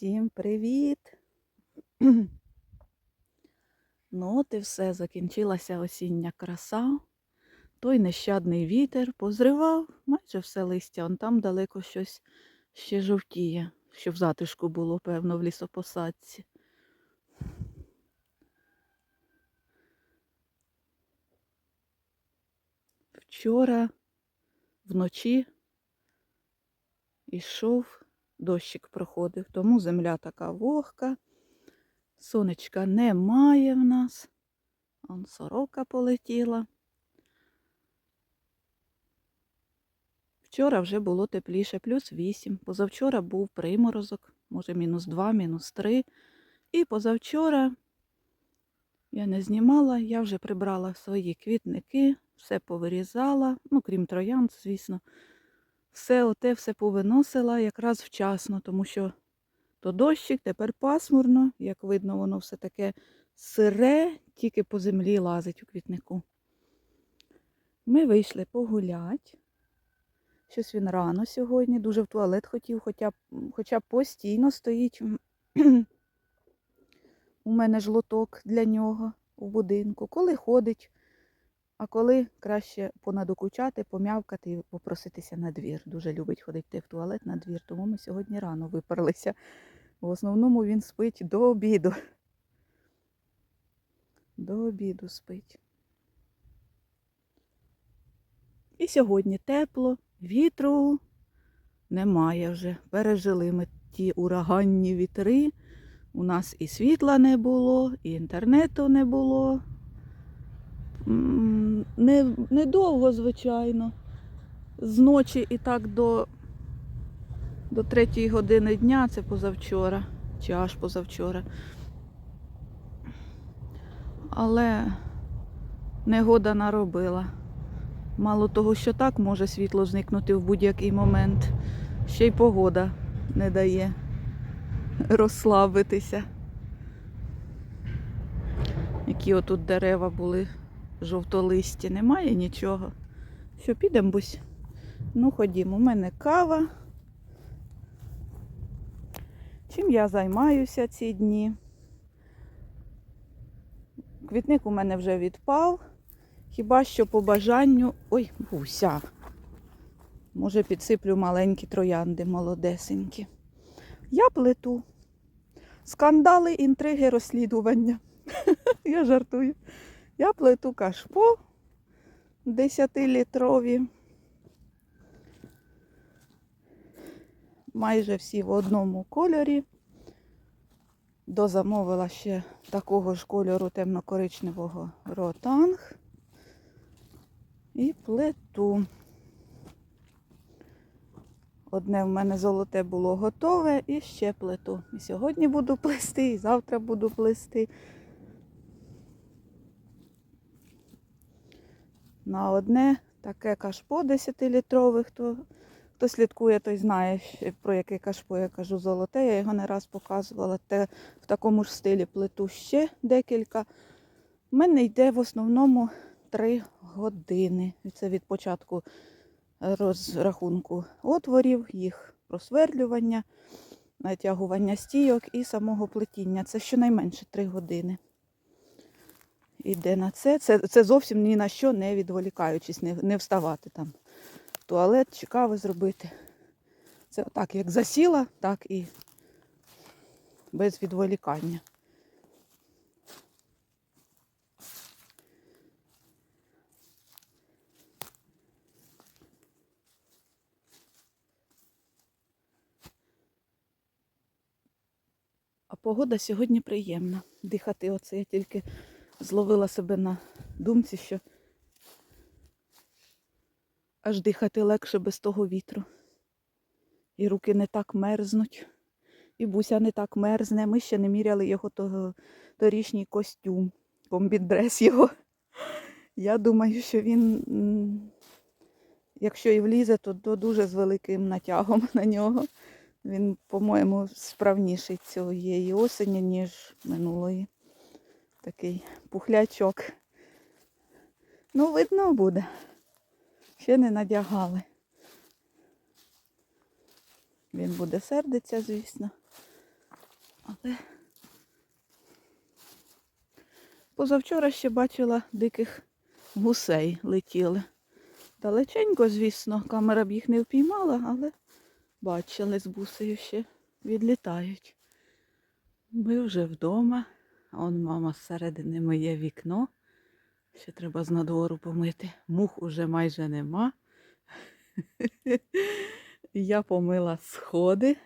Всім привіт! Ну от і все, закінчилася осіння краса. Той нещадний вітер позривав майже все листя, он там далеко щось ще жовтіє, щоб затишку було, певно, в лісопосадці. Вчора вночі ішов, дощик проходив, тому земля така вогка. Сонечка немає в нас. Он сорока полетіла. Вчора вже було тепліше, плюс 8. Позавчора був приморозок, може мінус 2, мінус 3. І позавчора я не знімала, я вже прибрала свої квітники, все повирізала, ну, крім троянд, звісно. Все оте все повиносила якраз вчасно, тому що то дощик, тепер пасмурно, як видно, воно все таке сире, тільки по землі лазить у квітнику. Ми вийшли погулять. Щось він рано сьогодні, дуже в туалет хотів, хоча, хоча постійно стоїть у мене ж лоток для нього у будинку. Коли ходить, а коли краще понадокучати, пом'явкати і попроситися на двір. Дуже любить ходити в туалет на двір, тому ми сьогодні рано випарлися. В основному він спить до обіду. До обіду спить. І сьогодні тепло, вітру немає вже. Пережили ми ті ураганні вітри. У нас і світла не було, і інтернету не було. М, Не, недовго, звичайно. З ночі і так до, до третьої години дня, це позавчора, чи аж позавчора. Але негода наробила. Мало того, що так може світло зникнути в будь-який момент, ще й погода не дає розслабитися. Які отут дерева були жовтолисті, немає нічого. Що, підемо, бусь? Ну, ходімо, у мене кава. Чим я займаюся ці дні? Квітник у мене вже відпав. Хіба що по бажанню. Ой, буся. Може, підсиплю маленькі троянди молодесенькі. Я плету. Скандали, інтриги, розслідування. Я жартую. Я плету кашпо 10-літрові. Майже всі в одному кольорі. Дозамовила ще такого ж кольору темно-коричневого ротанг. І плету. Одне в мене золоте було готове і ще плету. І сьогодні буду плести, і завтра буду плести. На одне таке кашпо 10-літрове. Хто, хто слідкує, той знає, про яке кашпо я кажу золоте. Я його не раз показувала. Те в такому ж стилі плету ще декілька. У мене йде в основному 3 години. Це від початку розрахунку отворів, їх просверлювання, натягування стійок і самого плетіння. Це щонайменше 3 години. Іде на це. Це, це зовсім ні на що не відволікаючись, не, не вставати там туалет чи кави зробити. Це так, як засіла, так і без відволікання. А погода сьогодні приємна. Дихати оце я тільки зловила себе на думці, що аж дихати легше без того вітру. І руки не так мерзнуть, і буся не так мерзне. Ми ще не міряли його того, торішній костюм, комбіндрес його. Я думаю, що він, якщо і влізе, то, то дуже з великим натягом на нього. Він, по-моєму, справніший цієї осені, ніж минулої. Такий пухлячок. Ну, видно буде. Ще не надягали. Він буде сердиться, звісно. Але позавчора ще бачила диких гусей летіли. Далеченько, звісно, камера б їх не впіймала, але бачили з бусею ще відлітають. Ми вже вдома. Он мама зсередини моє вікно. Ще треба з надвору помити. Мух уже майже нема. Я помила сходи.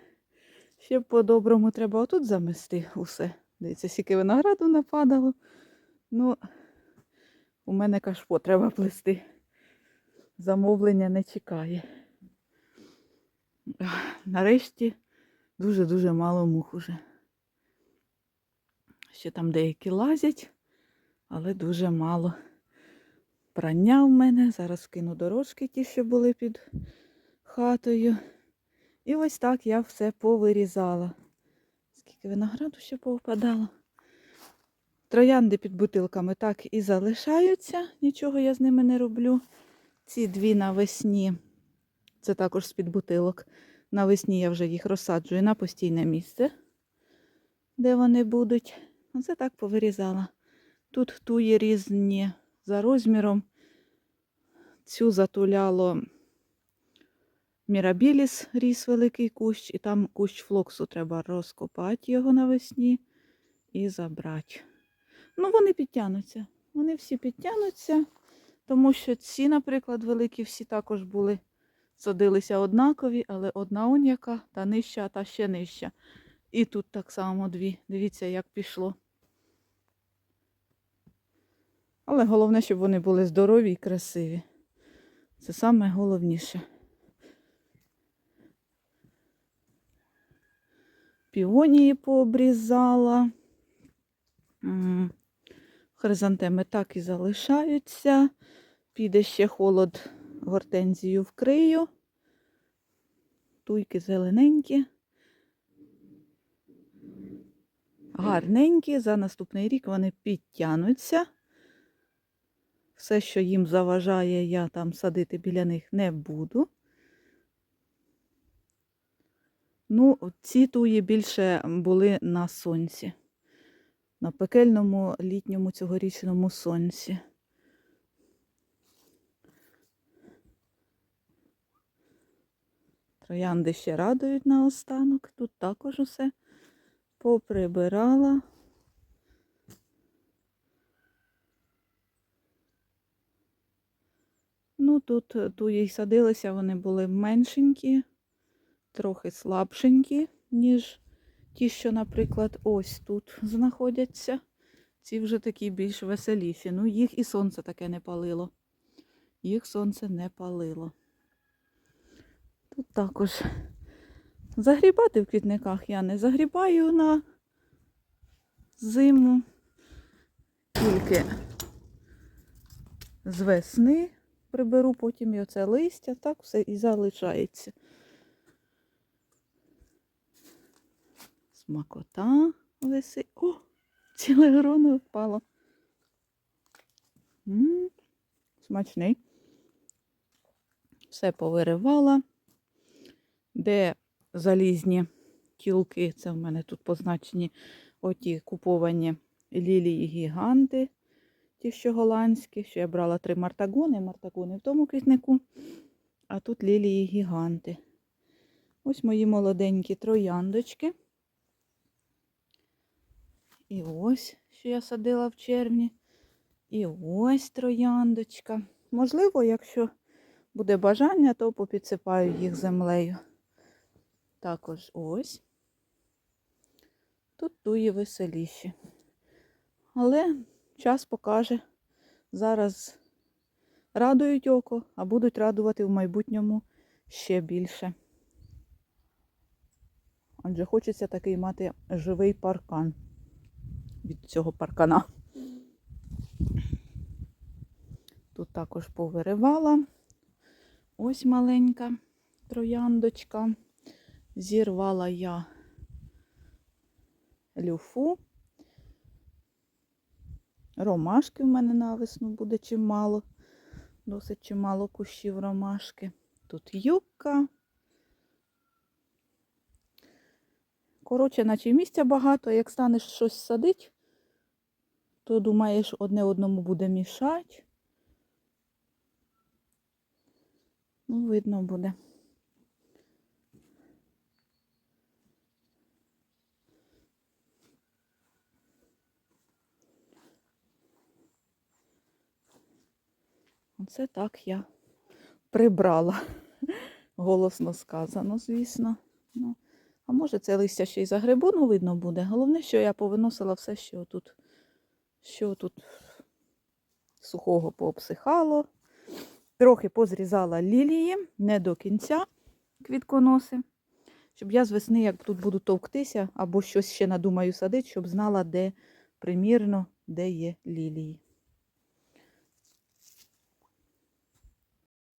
Ще по-доброму треба отут замести усе. Дивіться, скільки винограду нападало. Ну, у мене кашпо треба плести. Замовлення не чекає. Нарешті дуже-дуже мало мух уже. Ще там деякі лазять, але дуже мало. Прання в мене. Зараз кину дорожки ті, що були під хатою. І ось так я все повирізала. Скільки винограду ще повпадало. Троянди під бутилками так і залишаються, нічого я з ними не роблю. Ці дві навесні, це також з-під бутилок. Навесні я вже їх розсаджую на постійне місце, де вони будуть. Оце так повирізала. Тут туї різні за розміром. Цю затуляло Мірабіліс ріс великий кущ, і там кущ флоксу треба розкопати його навесні і забрати. Ну, вони підтягнуться. Вони всі підтягнуться, тому що ці, наприклад, великі всі також були, садилися однакові, але одна он яка, та нижча, та ще нижча. І тут так само дві. Дивіться, як пішло. Але головне, щоб вони були здорові і красиві. Це саме головніше. Піонії пообрізала. Хризантеми так і залишаються. Піде ще холод, гортензію вкрию. Туйки зелененькі. Гарненькі. За наступний рік вони підтягнуться. Все, що їм заважає, я там садити біля них не буду. Ну, ці туї більше були на сонці, на пекельному літньому цьогорічному сонці. Троянди ще радують наостанок. Тут також усе поприбирала. Ну, тут е, туї садилися, вони були меншенькі трохи слабшенькі, ніж ті, що, наприклад, ось тут знаходяться. Ці вже такі більш веселіші. Ну, їх і сонце таке не палило. Їх сонце не палило. Тут також загрібати в квітниках я не загрібаю на зиму. Тільки з весни приберу, потім і оце листя, так все і залишається. Смакота висить. О, ціле гроно впало. М, Смачний. Все повиривала. Де залізні кілки, це в мене тут позначені оті куповані лілії гіганти, ті, що голландські. Що я брала три мартагони, мартагони в тому квітнику, а тут лілії гіганти. Ось мої молоденькі трояндочки. І ось, що я садила в червні. І ось трояндочка. Можливо, якщо буде бажання, то попідсипаю їх землею. Також ось. Тут туї веселіші. Але час покаже. Зараз радують око, а будуть радувати в майбутньому ще більше. Адже хочеться такий мати живий паркан від цього паркана. Тут також повиривала. Ось маленька трояндочка. Зірвала я люфу. Ромашки в мене навесну буде чимало. Досить чимало кущів ромашки. Тут юбка. Коротше, наче місця багато, як станеш щось садити, то думаєш, одне одному буде мішати. Ну, видно буде. Оце так я прибрала. Голосно сказано, звісно. Ну, а може це листя ще й за грибу, ну видно буде. Головне, що я повиносила все, що тут, що тут сухого пообсихало. Трохи позрізала лілії, не до кінця квітконоси. Щоб я з весни, як тут буду товктися, або щось ще надумаю садити, щоб знала, де примірно, де є лілії.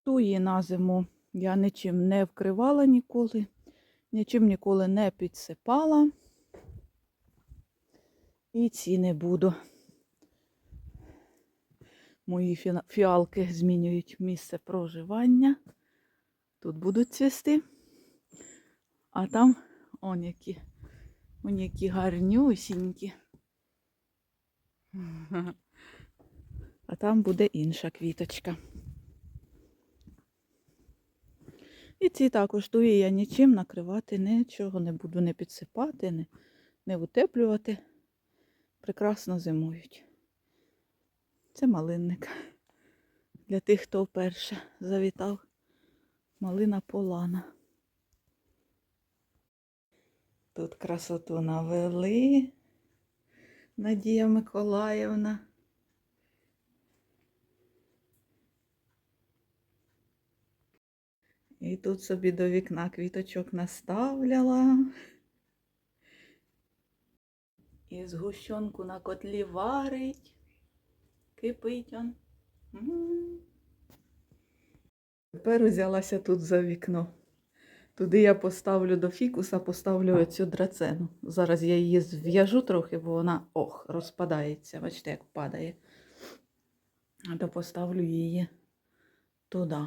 Туї на зиму я нічим не вкривала ніколи, нічим ніколи не підсипала. І ці не буду. Мої фіалки змінюють місце проживання. Тут будуть цвісти. А там он які, он які гарнюсінькі. А там буде інша квіточка. І ці також туї я нічим накривати нічого не буду не підсипати, не, не утеплювати. Прекрасно зимують. Це малинник. Для тих, хто вперше завітав. Малина полана. Тут красоту навели. Надія Миколаївна. І тут собі до вікна квіточок наставляла. І згущенку на котлі варить. Кипить он. Тепер узялася тут за вікно. Туди я поставлю до фікуса, поставлю оцю драцену. Зараз я її зв'яжу трохи, бо вона ох, розпадається. Бачите, як падає. А то поставлю її туди.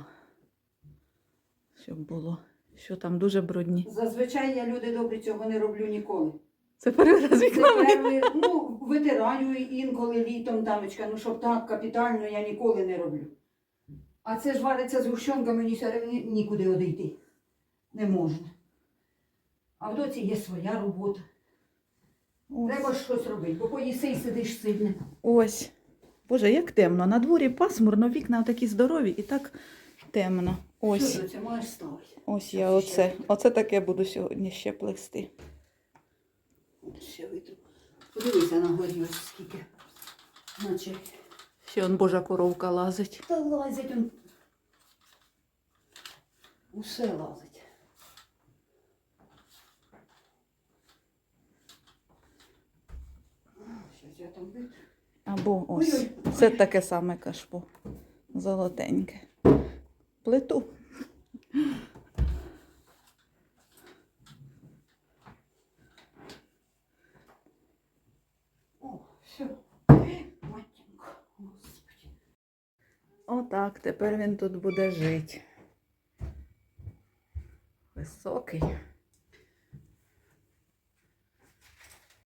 Щоб було. Що там дуже брудні. Зазвичай я люди добрі цього не роблю ніколи. Це перший раз Це вікно. перший, ну, витираю інколи літом тамочка, ну щоб так капітально я ніколи не роблю. А це ж вариться з гущонками, мені все ні- нікуди одійти. Не можна. А в доці є своя робота. Треба ж щось робити, бо поїси і сидиш сильно. Ось. Боже, як темно. На дворі пасмурно, вікна такі здорові і так темно. Ось. Ось я оце. Оце таке буду сьогодні ще плести. Ще. Подивися на горі ось скільки. Наче. Ще он Божа коровка лазить. Та лазять он. Усе лазить. Щось я там витру. Або ось. Ой-ой. Це таке саме кашпо. Золотеньке. Плиту. О, все. Матінко, господи. Отак, тепер він тут буде жити. Високий.